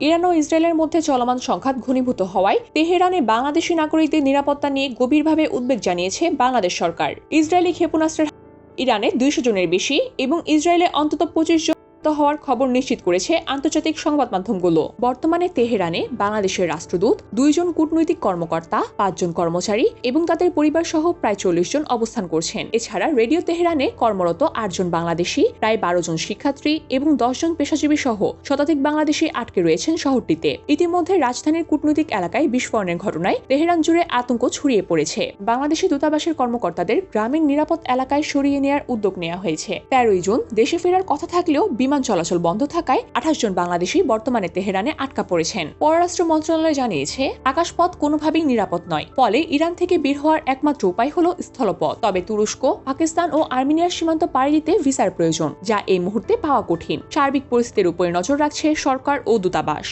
Iran ও ইসরায়েলের মধ্যে চলমান সংঘাত ঘনীভূত হওয়ায় তেহরানে বাংলাদেশি নাগরিকদের নিরাপত্তা নিয়ে গভীরভাবে উদ্বেগ জানিয়েছে বাংলাদেশ সরকার। ইসরায়েলি ক্ষেপণাস্ত্রের ইরানে দুইশো জনের বেশি এবং ইসরায়েলে অন্তত পঁচিশ জন নিহত হওয়ার খবর নিশ্চিত করেছে আন্তর্জাতিক সংবাদ মাধ্যমগুলো। বর্তমানে তেহরানে বাংলাদেশের রাষ্ট্রদূত, দুইজন কূটনৈতিক কর্মকর্তা, পাঁচজন কর্মচারী এবং তাদের পরিবার সহ প্রায় চল্লিশ জন অবস্থান করছেন। এছাড়া রেডিও তেহরানে কর্মরত আটজন বাংলাদেশি, প্রায় বারো জন শিক্ষার্থী এবং দশজন পেশাজীবী সহ শতাধিক বাংলাদেশি আটকে রয়েছেন শহরটিতে। ইতিমধ্যে রাজধানীর কূটনৈতিক এলাকায় বিস্ফোরণের ঘটনায় তেহরান জুড়ে আতঙ্ক ছড়িয়ে পড়েছে। বাংলাদেশি দূতাবাসের কর্মকর্তাদের গ্রামীণ নিরাপদ এলাকায় সরিয়ে নেওয়ার উদ্যোগ নেওয়া হয়েছে। তেরোই জুন দেশে ফেরার কথা থাকলেও বিমান চলাচল বন্ধ থাকায় আঠাশ জন বাংলাদেশি বর্তমানে তেহরানে আটকা পড়েছেন। পররাষ্ট্র মন্ত্রণালয় জানিয়েছে, আকাশপথ কোনোভাবেই নিরাপদ নয়। ফলে ইরান থেকে বের হওয়ার একমাত্র উপায় হল স্থলপথ। তবে তুরস্ক, পাকিস্তান ও আর্মেনিয়ার সীমান্ত পাড়ি দিতে ভিসার প্রয়োজন, যা এই মুহূর্তে পাওয়া কঠিন। সার্বিক পরিস্থিতির উপরে নজর রাখছে সরকার ও দূতাবাস।